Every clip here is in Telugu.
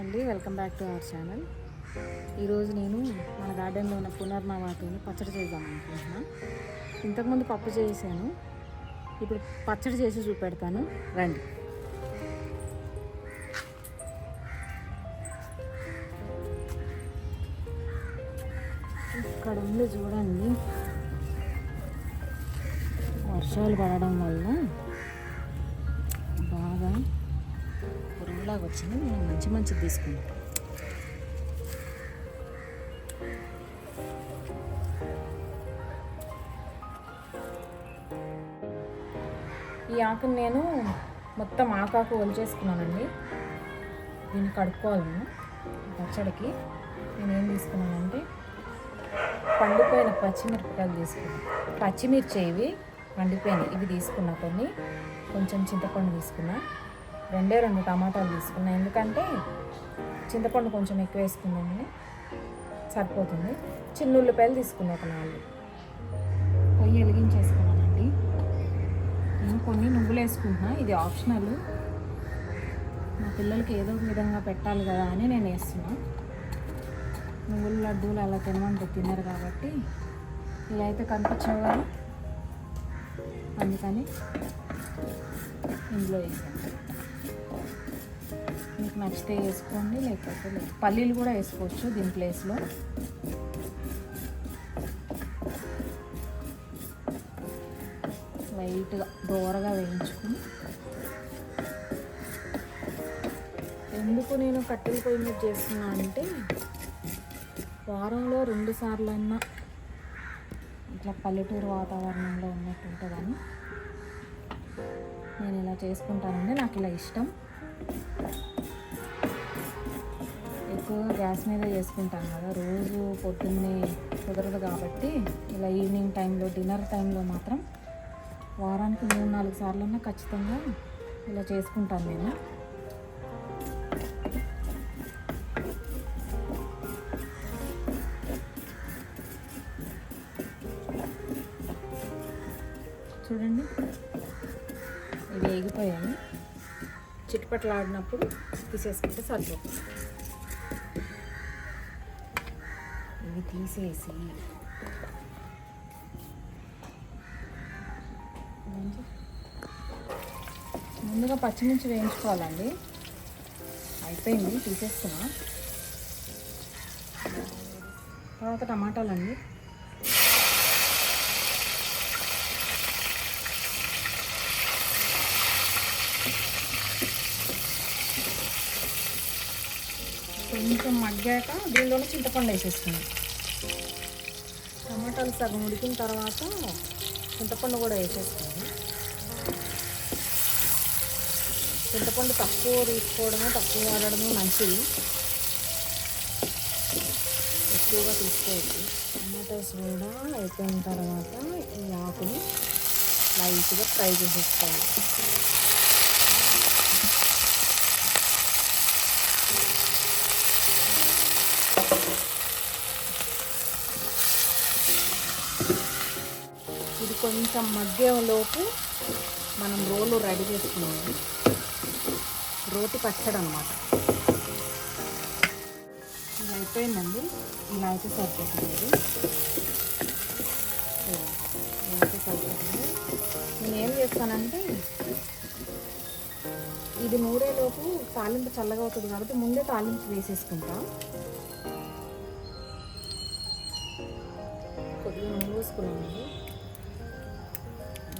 అండి. Welcome back to our channel. ఈరోజు నేను మన గార్డెన్లో ఉన్న పునర్నవాతిని పచ్చడి చేద్దాం అనుకుంటున్నాను. ఇంతకుముందు పప్పు చేశాను ఇప్పుడు పచ్చడి చేసి చూపెడతాను. రండి. ఇక్కడ ఉంది చూడండి. వర్షాలు పడడం వల్ల బాగా పురుగులాగా వచ్చింది. నేను మంచి మంచిది తీసుకున్నాను ఈ ఆకుని నేను మొత్తం ఆకాకు ఒలిచేసుకున్నానండి దీన్ని కడుక్కోవాలి నేను పచ్చడికి. నేను ఏం తీసుకున్నానంటే పండిపోయిన పచ్చిమిరపకాయలు తీసుకున్నాను పచ్చిమిర్చి ఇవి పండిపోయినాయి. ఇవి తీసుకున్నా కొన్ని. కొంచెం చింతపండు తీసుకున్నా. రెండే రెండు టమాటాలు తీసుకున్నాను ఎందుకంటే చింతపండు కొంచెం ఎక్కువ వేసుకున్నాను సరిపోతుంది. చిన్న ఉల్లిపాయలు తీసుకున్నా ఒక నాలుగు. పొయ్యి వెలిగించేసుకున్నానండి నేను కొన్ని నువ్వులు వేసుకుంటున్నా. ఇది ఆప్షనల్. మా పిల్లలకి ఏదో ఒక విధంగా పెట్టాలి కదా అని నేను వేస్తున్నా. నువ్వుల లడ్డూలు అలా తినమంటే తిన్నారు కాబట్టి ఇలా అయితే కనిపించవు కదా. అందుకని ఇందులో వేసాను మీకు నచ్చితే వేసుకోండి లేకపోతే లేదు. పల్లీలు కూడా వేసుకోవచ్చు దీని ప్లేస్లో లైట్గా దూరగా వేయించుకుని. ఎందుకు నేను కట్టెల పొయ్యి మీద చేస్తున్నా అంటే వారంలో రెండు సార్లు అన్నా ఇట్లా పల్లెటూరు వాతావరణంలో ఉన్నట్టు ఉంటుందని. నేను ఇలా చేసుకుంటానండి నాకు ఇలా ఇష్టం. ఎక్కువగా గ్యాస్ మీద చేసుకుంటాం కదా. రోజు పొద్దున్నే కుదరదు కాబట్టి ఇలా ఈవినింగ్ టైంలో డిన్నర్ టైంలో మాత్రం వారానికి మూడు నాలుగు సార్లన్నా ఖచ్చితంగా ఇలా చేసుకుంటాను నేను. చూడండి. ఇవి వేగిపోయాయి చిట్పట్లాడినప్పుడు తీసేసుకుంటే సరిపోతుంది. తీసేసి. ముందుగా పచ్చిమిర్చి వేయించుకోవాలండి. అయిపోయింది తీసేస్తున్నా. తర్వాత టమాటాలండి. కొంచెం మగ్గాక దీనిలోనే చింతపండు వేసేసుకున్నాం టమాటాలు సగం ఉడికిన తర్వాత చింతపండు కూడా వేసేసుకున్నాం చింతపండు తక్కువ తీసుకోవడము తక్కువ వాడడము మంచిది. ఎక్కువగా తీసుకోవద్దు. టమాటోస్ కూడా అయిపోయిన తర్వాత ఈ ఆకుని లైట్గా ఫ్రై చేసేసుకోవాలి. you. కొంచెం మగ్గేలోపు మనం రోలు రెడీ చేసుకున్నాము రోటి పచ్చడి అనమాట ఇది అయిపోయిందండి. ఇలా అయితే సరిపోతుంది అయితే సరిపోతుంది నేను ఏం చేస్తానంటే ఇది నూరేలోపు తాలింపు చల్లగా అవుతుంది కాబట్టి ముందే తాలింపు వేసేసుకుంటా. కొద్దిగా నూనె వేసుకున్నామండి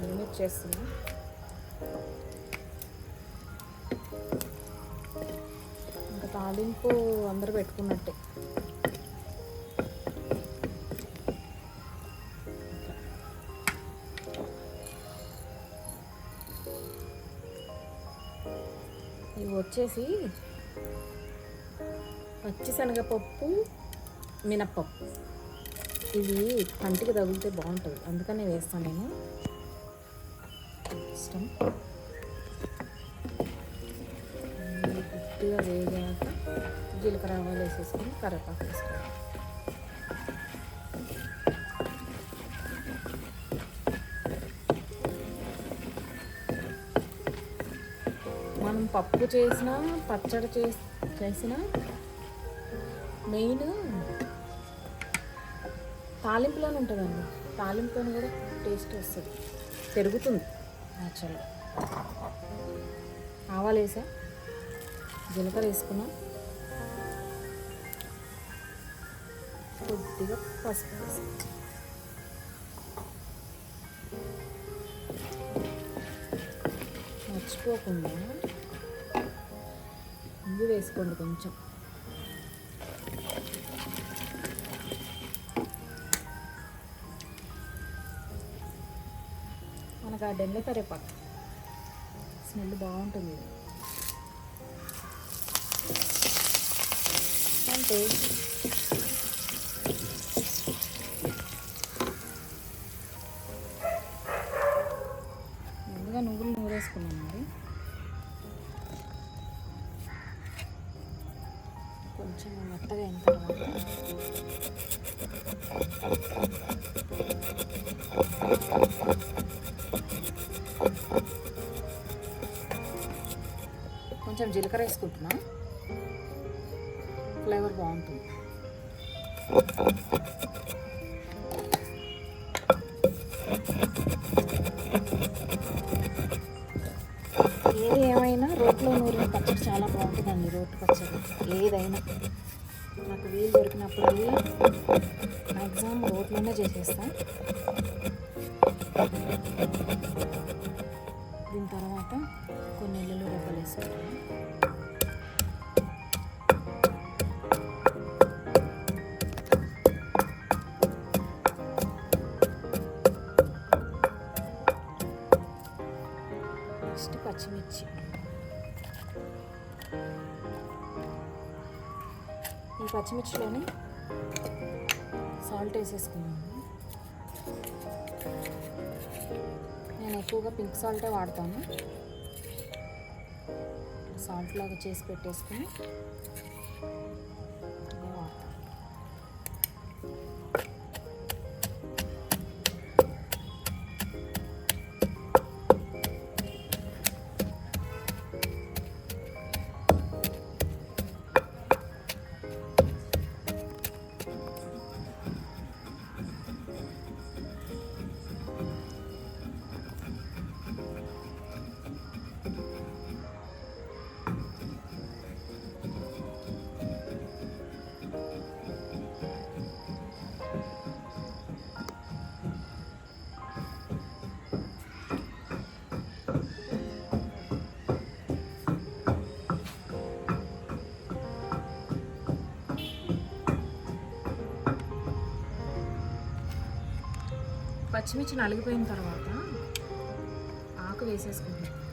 లిమిట్ చేస్తున్నా ఇంకా తాలింపు అందరూ పెట్టుకున్నట్టే. ఇవి వచ్చేసి పచ్చిశనగపప్పు మినప్పప్పు. ఇది పంటికి తగిలితే బాగుంటుంది. అందుకనే వేస్తాను నేను. ఇష్టం. గుడ్డిగా వేగాక జీలకర్ర ఆవాలు వేసేసుకొని కరివేపాకు వేసుకోవాలి. మనం పప్పు చేసినా పచ్చడి చేసి చేసిన మెయిన్ తాలింపులోనే ఉంటుందండి. తాలింపులోనే కూడా టేస్ట్ వస్తుంది. పెరుగుతుంది. యాక్చువల్గా ఆవాలు వేసా జీలకర్ర వేసుకున్నా. కొద్దిగా పసుపు వేసా. మర్చిపోకుండా ఇంగు వేసుకోండి కొంచెం. గార్డెన్లో ఆ కరేపాకు స్మెల్ బాగుంటుంది. ఇది. అంటే ముందుగా నువ్వులు నూరేసుకున్నానండి కొంచెం మెత్తగా అయిన తర్వాత కొంచెం జీలకర్ర వేసుకుంటున్నా. ఫ్లేవర్ బాగుంటుంది. ఏది ఏమైనా రోట్లో నూరిన పచ్చడి చాలా బాగుంటుందండి రోటి పచ్చడి. ఏదైనా. నాకు వీలు దొరికినప్పుడు మ్యాక్సిమం రోట్లోనే చేసేస్తాను పచ్చిమిర్చిలోని సాల్ట్ వేసేసుకున్నాను. నేను ఎక్కువగా పింక్ సాల్టే వాడతాను. సాల్ట్ లాగా చేసి పెట్టేసుకుని పచ్చిమిర్చి నలిగిపోయిన తర్వాత ఆకు వేసేసుకుంటున్నాను.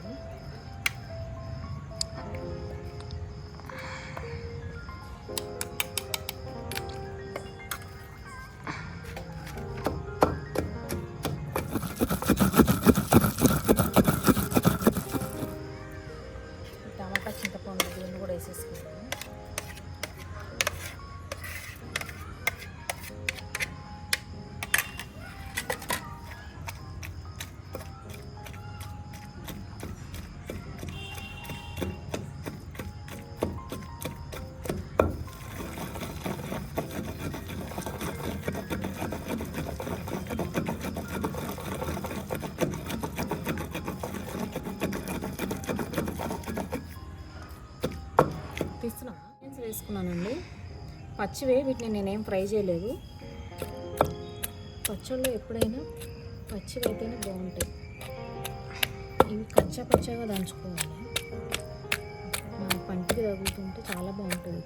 తీసుకున్నానండి పచ్చివే వీటిని నేనేం ఫ్రై చేయలేదు. పచ్చళ్ళు ఎప్పుడైనా పచ్చివి అయితేనే బాగుంటాయి. ఇవి కచ్చా పచ్చగా దంచుకోవాలి. మన పంటికి తగులుతుంటే చాలా బాగుంటుంది.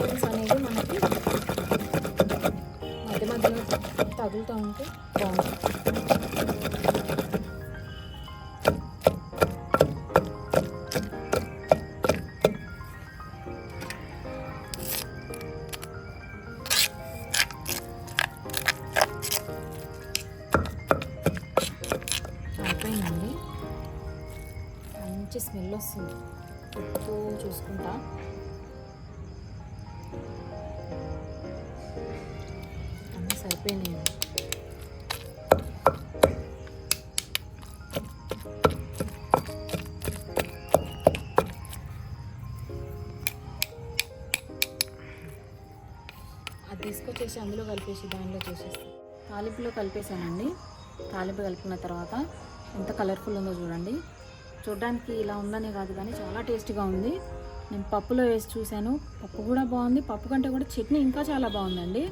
బబుల్స్ అనేది మనకి మధ్య మధ్యలో తగులుతూ ఉంటే బాగుంటుంది. మంచి స్మెల్ వస్తుంది. ఎక్కువ చూసుకుంటా. అన్నీ అది తీసుకొచ్చేసి అందులో కలిపేసి దానిలో చేసేస్తాను తాలింపులో కలిపేసానండి తాలింపు కలుపుకున్న తర్వాత ఎంత కలర్ఫుల్ ఉందో చూడండి. చూడడానికి ఇలా ఉందనే కాదు కానీ చాలా టేస్టీగా ఉంది. నేను పప్పులో వేసి చూశాను. పప్పు కూడా బాగుంది. పప్పు కంటే కూడా చట్నీ ఇంకా చాలా బాగుందండి.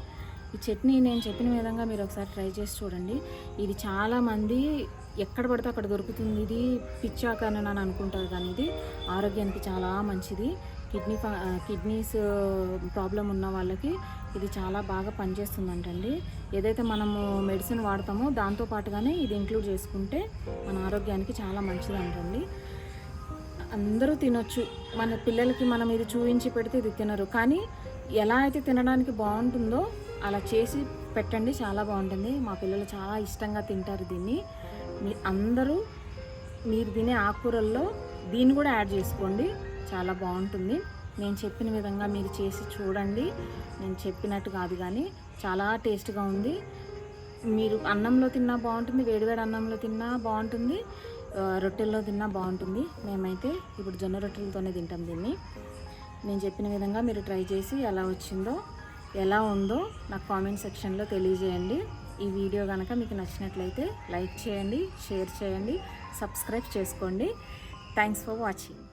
ఈ చట్నీ నేను చెప్పిన విధంగా మీరు ఒకసారి ట్రై చేసి చూడండి. ఇది చాలామంది ఎక్కడ పడితే అక్కడ దొరుకుతుంది. ఇది పిచ్చాకని అని అనుకుంటారు కానీ ఇది ఆరోగ్యానికి చాలా మంచిది. కిడ్నీ కిడ్నీస్ ప్రాబ్లం ఉన్న వాళ్ళకి ఇది చాలా బాగా పనిచేస్తుందంటండి. ఏదైతే మనము మెడిసిన్ వాడతామో దాంతో పాటుగానే ఇది ఇంక్లూడ్ చేసుకుంటే మన ఆరోగ్యానికి చాలా మంచిదంటండి. అందరూ తినొచ్చు. మన పిల్లలకి మనం ఇది చూపించి పెడితే ఇది తినరు. కానీ ఎలా అయితే తినడానికి బాగుంటుందో అలా చేసి పెట్టండి చాలా బాగుంటుంది. మా పిల్లలు చాలా ఇష్టంగా తింటారు దీన్ని. మీ అందరూ మీరు తినే ఆకుకూరల్లో దీన్ని కూడా యాడ్ చేసుకోండి. చాలా బాగుంటుంది. నేను చెప్పిన విధంగా మీరు చేసి చూడండి. నేను చెప్పినట్టు కాదు కానీ చాలా టేస్ట్గా ఉంది. మీరు అన్నంలో తిన్నా బాగుంటుంది వేడివేడి అన్నంలో తిన్నా బాగుంటుంది రొట్టెల్లో తిన్నా బాగుంటుంది. మేమైతే ఇప్పుడు జొన్న రొట్టెలతోనే తింటాం దీన్ని. నేను చెప్పిన విధంగా మీరు ట్రై చేసి ఎలా వచ్చిందో ఎలా ఉందో నాకు కామెంట్ సెక్షన్లో తెలియజేయండి. ఈ వీడియో కనుక మీకు నచ్చినట్లయితే లైక్ చేయండి షేర్ చేయండి సబ్స్క్రైబ్ చేసుకోండి. Thanks for watching